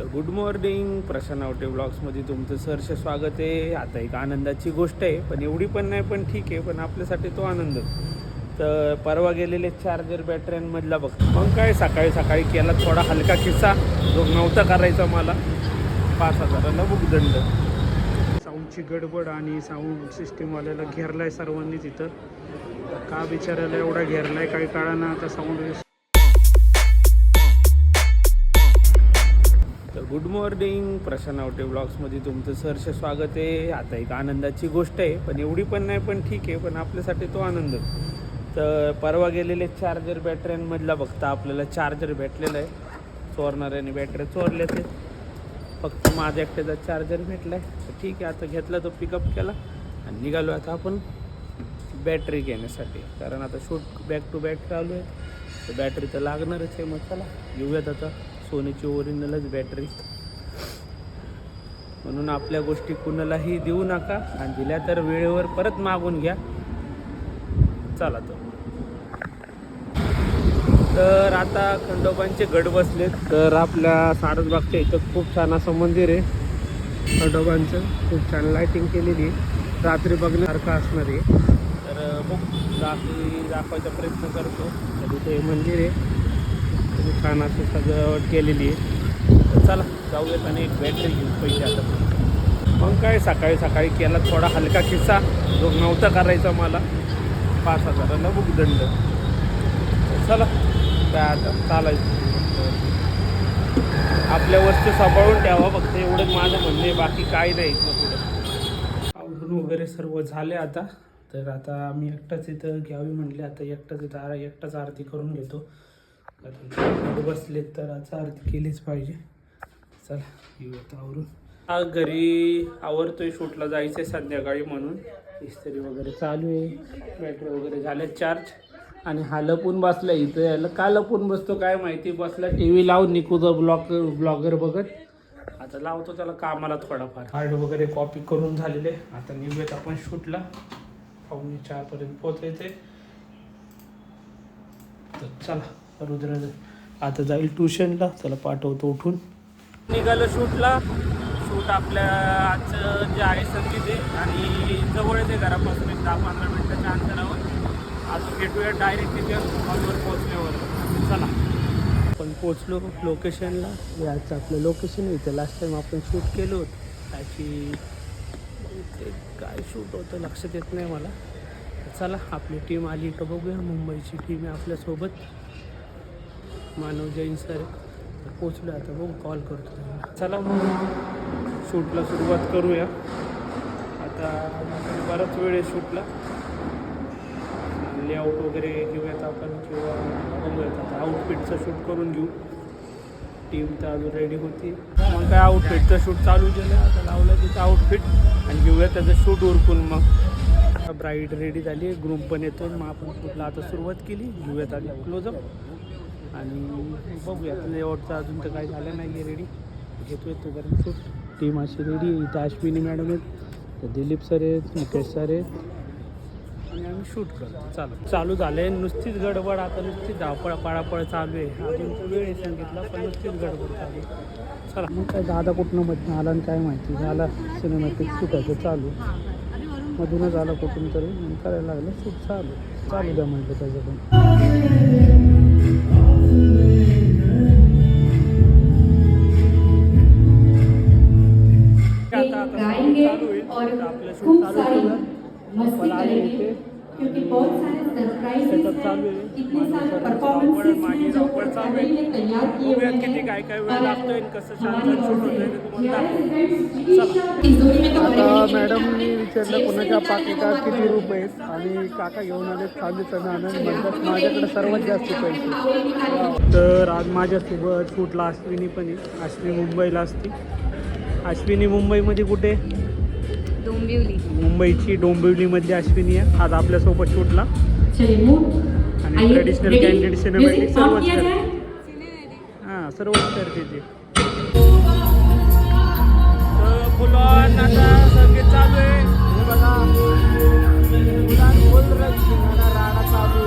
तर good morning Prashant Awate ब्लॉग्समध्ये तुमचं सरसे स्वागत आहे. आता एक आनंदाची गोष्ट आहे पण एवढी पण नाही पण ठीक आहे पण आपल्यासाठी तो आनंद. तर परवा गेलेले चार्जर बॅटऱ्यांमधला बघ. मग काय सकाळी सकाळी केला थोडा हलका किस्सा जो नव्हता करायचा मला. पाच हजाराला बुकदंड. साऊंडची गडबड आणि साऊंड सिस्टीमवाल्याला घेरला आहे सर्वांनी तिथं. का बिचारायला एवढा घेरला आहे काही काळानं आता sound good morning Prashant Awate ब्लॉग्समध्ये तुमचं सहर्ष स्वागत आहे. आता एक आनंदाची गोष्ट आहे पण एवढी पण नाही पण ठीक आहे पण आपल्यासाठी तो आनंद. तर परवा गेलेले चार्जर बॅटऱ्यांमधला बघता आपल्याला चार्जर भेटलेला आहे. चोरणाऱ्याने बॅटऱ्या चोरल्या ते फक्त माझ्या एकट्याचा चार्जर भेटला आहे तर ठीक आहे आता घेतला तो पिकअप केला आणि निघालो आता आपण बॅटरी घेण्यासाठी. कारण आता शूट बॅक टू बॅक चालू आहे. तर बॅटरी तर लागणारच आहे मग चला घेऊयात आता. सोनीची ओरिजिनलच बॅटरी म्हणून आपल्या गोष्टी कुणालाही देऊ नका आणि दिल्या तर वेळेवर परत मागून घ्या. चला तर. तर आता खंडोबांचे गड बसलेत. तर आपल्या सारसबागच्या इथं खूप छान असं मंदिर आहे. खंडोबांचं खूप छान लाईटिंग केलेली आहे. रात्री बघण्यासारखं असणार आहे. तर बघ रात्री दाखवायचा प्रयत्न करतो. तर इथे हे मंदिर आहे. तुम्ही छान असं सजावट केलेली आहे. तर चला जाऊयात आणि एक बॅटरी घेऊ पैसे आता. मग काय सकाळी सकाळी केला थोडा हलका किस्सा. जो नव्हता करायचा मला. पाच हजाराला बुकदंड. चला काय आता चालायचं. आपल्या वस्तू सांभाळून ठेवा फक्त. एवढंच माझं म्हणणे आहे. बाकी काही नाही मग पुढं. आवडून वगैरे सर्व झाले आता. तर आता मी एकटाच इथं घ्यावी म्हणले. आता एकटाच इथं एकटाच आरती करून घेतो. बसले तर आता आरती केलीच पाहिजे. चला येऊ आता आवरून. हा घरी आवरतोय शूटला जायचं आहे संध्याकाळी म्हणून. इस्त्री वगैरे चालू आहे. बॅटरी वगैरे झाले चार्ज आणि हा लपून बसला इथं यायला. का लपून बसतो काय माहिती? बसला टी व्ही लावून निकूचा ब्लॉग ब्लॉगर बघत. आता लावतो त्याला कामाला थोडाफार. हार्ड वगैरे कॉपी करून झालेले. आता निघूयात आपण शूटला. पाहुणे चारपर्यंत पोचायचे तर चला. रुद्र आता जाईल ट्युशनला त्याला पाठवतो उठून. निघालं शूटला. शूट आपल्या आजचं जे आहे संगीत आहे आणि जवळच आहे घरापासून एक दहा पंधरा मिनिटाच्या अंतरावर. अजून भेटूया डायरेक्ट तिथे हॉलवर पोहोचल्यावर. चला. आपण पोचलो लोकेशनला हे आजचं आपलं लोकेशन इथं लास्ट टाईम आपण शूट केलं होतं. त्याची ते काय शूट होतं लक्षात येत नाही मला. चला आपली टीम आली. का बघूया. मुंबईची टीम आहे आपल्यासोबत. मानव जैन सर तर पोचलो आता बघू कॉल करतो त्यांना. चला मग शूटला सुरुवात करूया. आता बराच वेळ आहे शूटला. लेआउट वगैरे घेऊयात आपण किंवा बघूयात. आता आउटफिटचं शूट करून घेऊ. टीम तर अजून रेडी होती. मग काय आउटफिटचं शूट चालू केलं आता लावलं तिथं आउटफिट आणि घेऊया त्याचं शूट उरकून मग. ब्राईड रेडी झाली ग्रुप पण येतो मग आपण शूटला आता सुरुवात केली. घेऊयात आधी क्लोजअप आणि बघूयात लेआउटचं अजून तर काही झालं नाही आहे रेडी घेतोय तोपर्यंत शूट टीम अशी रेडी आहे इथं अश्विनी मॅडम आहेत. तर दिलीप सर आहेत मुकेश सर आहेत. आणि आम्ही शूट करतो. चालू. चालू झालं आहे नुसतीच गडबड. आता नुसतीच धावपळ पळापळ चालू आहे. अजून वेळ आहे पण नुसतीच गडबड चालू आहे. चला. मग काय दादा कुठनं मधनं आला आणि काय माहिती? झाला सिनेमॅटिक शूटाचं चालू. मधूनच आला कुठून तरी. करायला लागलं शूट चालू. चालू द्या म्हटलं त्याचं पण. क्योंकि बहुत सारे सरप्राइजेस हैं। आहे इतने सारे परफॉर्मेंसेस माझी हैं। जो आहे ने तैयार किए हुए हैं। किती काय काय वेळ और हमारी जोड़ी में विचारलं कुणाच्या पाकिटात किती रुपये आहेत आणि काका घेऊन आले खालीचं आनंद म्हणतात माझ्याकडे सर्वात जास्त पैसे तर आज माझ्यासोबत कुठला अश्विनी पण आहे. अश्विनी मुंबईला असते. अश्विनी मुंबईमध्ये कुठे? डोंबिवली. मुंबईची डोंबिवलीमधली अश्विनी आहे. आज आपल्यासोबत शूटला. आणि ट्रेडिशनल? कॅन्डिडेट सिनेमॅटिक सर्वच हां सर्वच करते ते तर फुलॉन आता संगीत चालू आहे हे बघा फुलान राडा चालू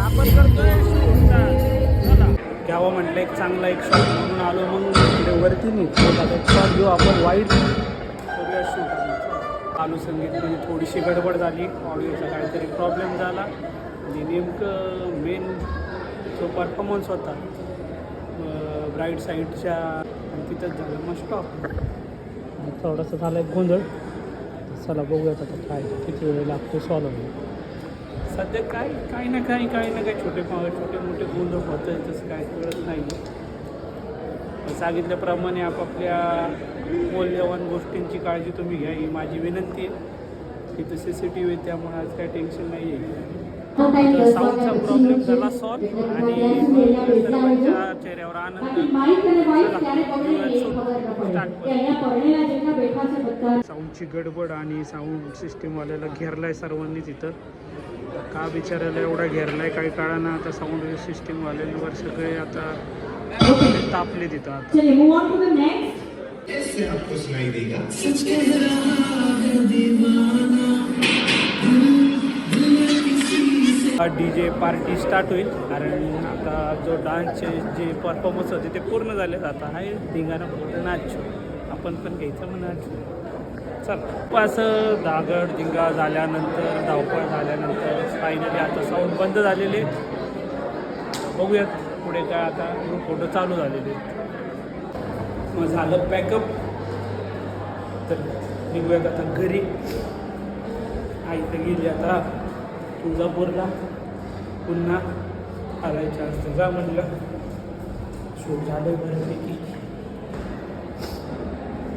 आपण करतोय घ्यावं म्हटलं एक चांगला एक शॉट म्हणून आलो मग वरती नाही शॉट घेऊ आपण वाईट शूट चालू संगीतमध्ये थोडीशी गडबड झाली. ऑडिओचा काहीतरी प्रॉब्लेम झाला. आणि नेमकं मेन जो परफॉर्मन्स होता. ब्राईट साईडच्या आणि तिथंच झालं. मग स्टॉप थोडासा झाला एक गोंधळ. चला बघूयात आता काय किती वेळ लागतो सॉल्व सध्या काय काही ना काही काही ना काही छोटे छोटे मोठे गोंधळ होत तसं काय कळत नाही सांगितल्याप्रमाणे आपापल्या मौल्यवान गोष्टींची काळजी तुम्ही घ्या ही माझी विनंती आहे. इथं सी सी टी व्ही त्यामुळे आज काय टेन्शन नाही आहे साऊंडचा प्रॉब्लेम झाला सॉल्व आणि सर्वांच्या चेहऱ्यावर आनंद साऊंडची गडबड आणि साऊंड सिस्टीमवाल्याला घेरलाय सर्वांनी तिथं. का बिचारायला एवढा घेरलाय? काही काळानं आता साऊंड सिस्टीमवाल्यांवर सगळे आता तापले तिथं आता. चलिए move on to the next ऐसे आपको सुनाई देगा डी जे पार्टी स्टार्ट होईल. कारण आता जो डान्सचे जे परफॉर्मन्स होते ते पूर्ण झाले आता हा धिंगाणा पूर्ण नाच. आपण पण घ्यायचं मग नाच. चल. असं दागड धिंगा झाल्यानंतर धावपळ झाल्यानंतर फायनली आता साऊंड बंद झालेले. बघूयात पुढे काय आता फोटो चालू झालेले. मग झालं पॅकअप तर निघूयात आता घरी. आई तर गेली आता तुळजापूरला. पुन्हा आलायच्या असतं जा म्हटलं शो झालं बऱ्यापैकी.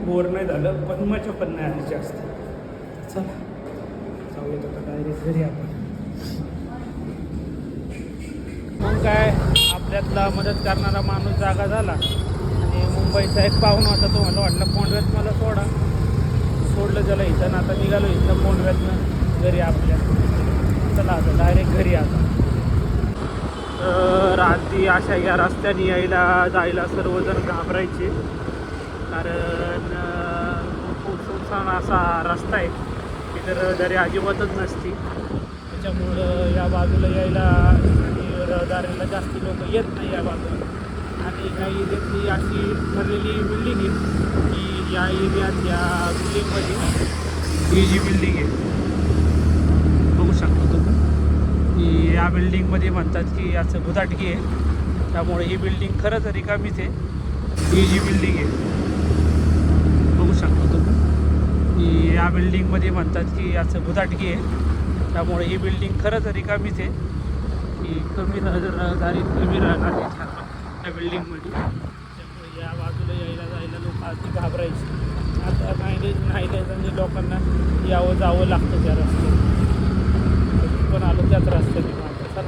बोर नाही झालं पण मजा पण नाही आली जास्त. चला जाऊयात आता डायरेक्ट घरी आपण. मग काय आपल्यातला मदत करणारा माणूस जागा झाला. पैसा आहेत एक पाहुणा होता तो मला वाटलं पोंडव्यात मला सोडा. सोडलं त्याला इथं आता निघालो इथं पोंडव्यातनं घरी आपल्या. चला आता डायरेक्ट घरी आता. तर आधी अशा या रस्त्याने यायला जायला सर्वजण घाबरायचे. कारण खूप सुनसान असा रस्ता आहे. तिथं दरी अजिबातच नसती. त्याच्यामुळं या बाजूला यायला आणि रहदारीला जास्ती लोक येत नाही या बाजूला. आणि काही त्यातली अशी ठरलेली बिल्डिंग आहे. की या एरियात या बिल्डिंगमध्ये ही जी बिल्डिंग आहे. बघू शकता तुम्ही. की या बिल्डिंगमध्ये म्हणतात की याचं भुदाटकी आहे. त्यामुळे ही बिल्डिंग खरंच रिकामीच आहे. ही जी बिल्डिंग आहे. बघू शकता तुम्ही. की या बिल्डिंगमध्ये म्हणतात की याचं भुदाटकी आहे. त्यामुळे ही बिल्डिंग खरंच रिकामीच आहे. की कमी नजर रहदारी कमी राहणार मोठ्या त्या बिल्डिंगमध्ये. त्यामुळे या बाजूला यायला जायला लोक आधी घाबरायचे. आता नाही नाही म्हणजे लोकांना यावं जावं लागतं त्या रस्त्यात पण आलो त्याच रस्त्याने सर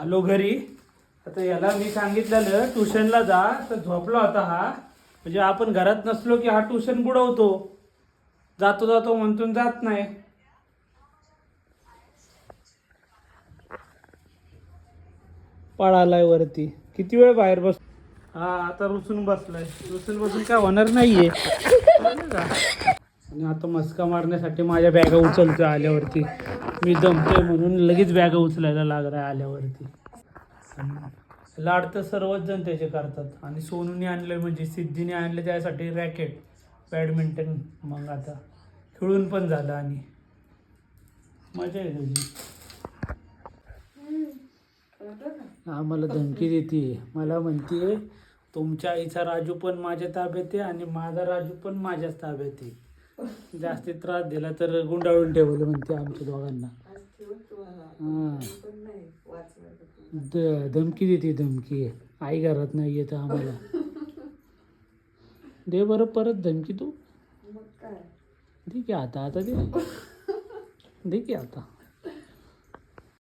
आलो घरी. आता याला मी सांगितलेलं ट्युशनला जा तर झोपला होता हा. म्हणजे आपण घरात नसलो की हा ट्युशन बुडवतो. जातो जातो म्हणतून जात नाही. पळालाय वरती. किती वेळ बाहेर बस हा आता रुसून बसलाय. रुसून बसून काय होणार नाहीये. आणि आता मस्का मारण्यासाठी माझ्या बॅगा उचलतोय आल्यावरती. मी दमतोय म्हणून लगेच बॅगा उचलायला लागलाय आल्यावरती. लाड तर सर्वच जण त्याचे करतात. आणि सोनूने आणलं म्हणजे सिद्धीने आणलं त्यासाठी रॅकेट बॅडमिंटन मग आता खेळून पण झालं आणि. मजा आहे त्याची आम्हाला धमकी देते. मला म्हणते तुमच्या आईचा राजू पण माझ्या ताब्यात आहे आणि माझा राजू पण माझ्याच ताब्यात आहे. जास्ती त्रास दिला तर गुंडाळून ठेवलं म्हणते आमच्या दोघांना. हां. धमकी देते धमकी. आई घरात नाही येत आम्हाला. दे बरं परत धमकी तू. दे की आता आता दे. दे की आता.